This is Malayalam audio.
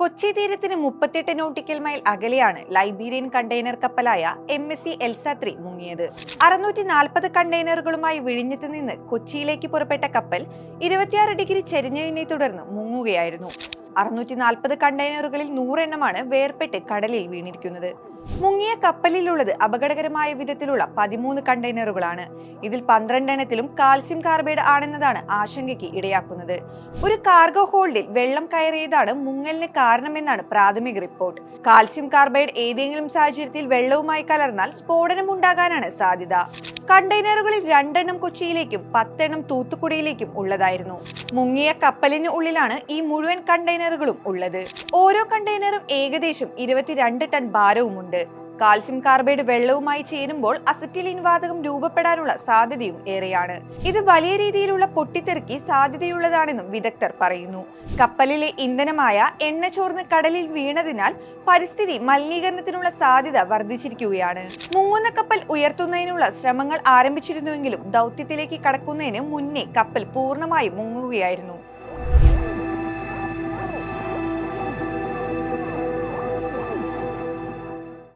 കൊച്ചി തീരത്തിന് മുപ്പത്തെട്ട് നോട്ടിക്കൽ മൈൽ അകലെയാണ് Liberian container കപ്പലായ M S C Elsa three മുങ്ങിയത്. അറുന്നൂറ്റി നാൽപ്പത് കണ്ടെയ്നറുകളുമായി വിഴിഞ്ഞത്ത് നിന്ന് കൊച്ചിയിലേക്ക് പുറപ്പെട്ട കപ്പൽ ഇരുപത്തിയാറ് ഡിഗ്രി ചെരിഞ്ഞതിനെ തുടർന്ന് മുങ്ങുകയായിരുന്നു. അറുന്നൂറ്റി നാൽപ്പത് കണ്ടെയ്നറുകളിൽ നൂറെണ്ണമാണ് വേർപെട്ട് കടലിൽ വീണിരിക്കുന്നത്. മുങ്ങിയ കപ്പലിലുള്ളത് അപകടകരമായ വിധത്തിലുള്ള പതിമൂന്ന് കണ്ടെയ്നറുകളാണ്. ഇതിൽ പന്ത്രണ്ടെണ്ണത്തിലും കാൽസ്യം കാർബൈഡ് ആണെന്നതാണ് ആശങ്കയ്ക്ക് ഇടയാക്കുന്നത്. ഒരു കാർഗോ ഹോൾഡിൽ വെള്ളം കയറിയതാണ് മുങ്ങലിന് കാരണമെന്നാണ് പ്രാഥമിക റിപ്പോർട്ട്. കാൽസ്യം കാർബൈഡ് ഏതെങ്കിലും സാഹചര്യത്തിൽ വെള്ളവുമായി കലർന്നാൽ സ്ഫോടനം ഉണ്ടാകാനാണ് സാധ്യത. കണ്ടെയ്നറുകളിൽ രണ്ടെണ്ണം കൊച്ചിയിലേക്കും പത്തെണ്ണം തൂത്തുക്കുടിയിലേക്കും ഉള്ളതായിരുന്നു. മുങ്ങിയ കപ്പലിന് ഉള്ളിലാണ് ഈ മുഴുവൻ കണ്ടെയ്നറുകളും ഉള്ളത്. ഓരോ കണ്ടെയ്നറും ഏകദേശം ഇരുപത്തിരണ്ട് ടൺ ഭാരവുമുണ്ട്. കാൽസ്യം കാർബൈഡ് വെള്ളവുമായി ചേരുമ്പോൾ അസറ്റിലിൻ വാതകം രൂപപ്പെടാനുള്ള സാധ്യതയും ഏറെയാണ്. ഇത് വലിയ രീതിയിലുള്ള പൊട്ടിത്തെറിക്ക് സാധ്യതയുള്ളതാണെന്നും വിദഗ്ധർ പറയുന്നു. കപ്പലിലെ ഇന്ധനമായ എണ്ണ ചോർന്ന് കടലിൽ വീണതിനാൽ പരിസ്ഥിതി മലിനീകരണത്തിനുള്ള സാധ്യത വർദ്ധിച്ചിരിക്കുകയാണ്. മുങ്ങുന്ന കപ്പൽ ഉയർത്തുന്നതിനുള്ള ശ്രമങ്ങൾ ആരംഭിച്ചിരുന്നുവെങ്കിലും ദൗത്യത്തിലേക്ക് കടക്കുന്നതിന് മുന്നേ കപ്പൽ പൂർണമായും മുങ്ങുകയായിരുന്നു.